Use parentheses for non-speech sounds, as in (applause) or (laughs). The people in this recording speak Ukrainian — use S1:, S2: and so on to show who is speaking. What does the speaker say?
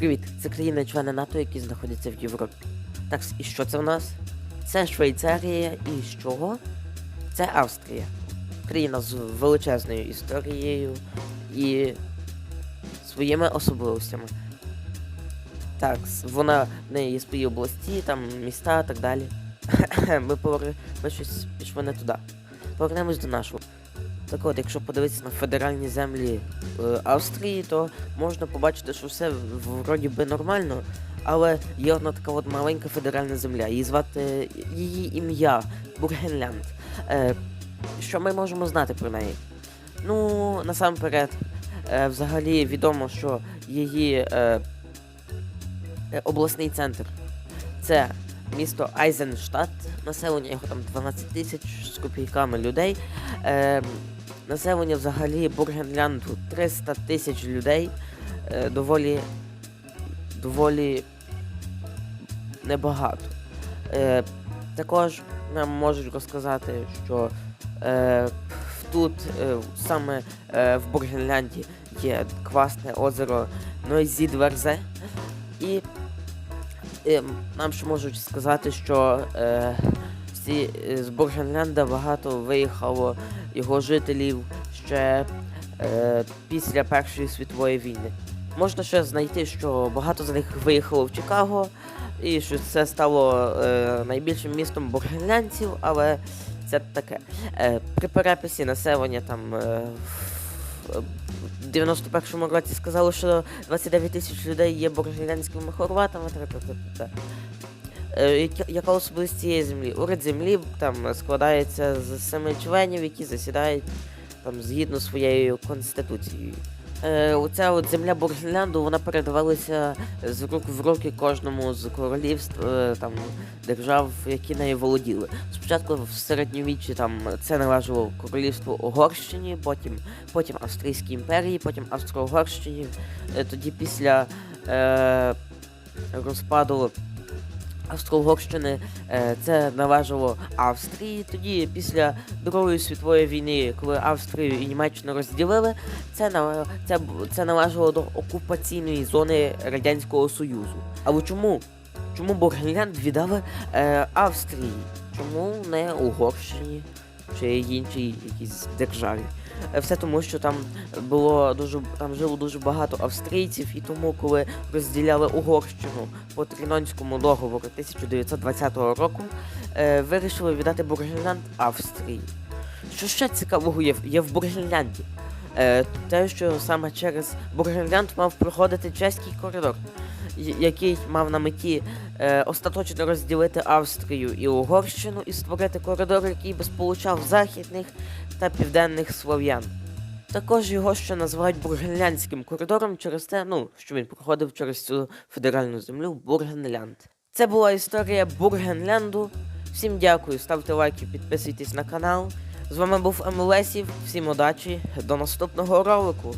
S1: Привіт, це країни-члени НАТО, які знаходяться в Європі. Так, і що це в нас? Це Швейцарія і з чого? Це Австрія. Країна з величезною історією і своїми особливостями. Так, вона в неї є свої області, там міста і так далі. (laughs) Ми, повер... Ми щось пішли не туди. Повернемось до нашого. Так от, якщо подивитися на федеральні землі е, Австрії, то можна побачити, що все вроді би нормально, але є одна така от маленька федеральна земля. Її звати її ім'я Бургенлянд. Е, що ми можемо знати про неї? Ну, насамперед, е, взагалі відомо, що її е, е, обласний центр це місто Айзенштадт, населення його там 12 тисяч з копійками людей. Е, населення взагалі Бургенлянду 300 тисяч людей. Е, доволі, доволі небагато. Е, також нам можуть розказати, що е, тут саме в Бургенлянді є квасне озеро Нойзідверзе. І нам ще можуть сказати, що е, е, з Бургенлянда багато виїхало його жителів ще е, після Першої світової війни. Можна ще знайти, що багато з них виїхало в Чикаго, і що це стало е, найбільшим містом бургенлянців, але це таке. Е, при переписі населення там е, в- в 91-му році сказали, що 29 тисяч людей є бургенлянськими хорватами. Та-та-та-та-та. Е, яка- Яка особливість цієї землі? Уряд землі там складається з семи членів, які засідають там згідно своєю конституцією. Е, оця от земля Бургенлянду, вона передавалася з рук в руки кожному з королівств е, там держав, які нею володіли. Спочатку в середньовіччі там це належало королівству Угорщині, потім, потім Австрійській імперії, потім Австро-Угорщині. Е, тоді після е, розпаду Австро-Угорщини е, це належало Австрії. Тоді, після Другої світової війни, коли Австрію і Німеччину розділили, це, це, це належало до окупаційної зони Радянського Союзу. Але чому? Чому Бургенлянд віддали е, Австрії? Чому не Угорщині чи іншій якійсь державі? Все тому, що там було дуже там жило дуже багато австрійців, і тому, коли розділяли Угорщину по Трінонському договору 1920 року, е, вирішили віддати Бургенлянд Австрії. Що ще цікавого є, є в Бургенлянді? Е, те, що саме через Бургенлянд мав проходити чеський коридор, який мав на меті е, остаточно розділити Австрію і Угорщину і створити коридор, який би сполучав західних та південних слов'ян. Також його ще називають Бургенлянським коридором через те, ну, що він проходив через цю федеральну землю Бургенлянд. Це була історія Бургенлянду. Всім дякую, ставте лайки, підписуйтесь на канал. З вами був Емелесів. Всім удачі, до наступного ролику.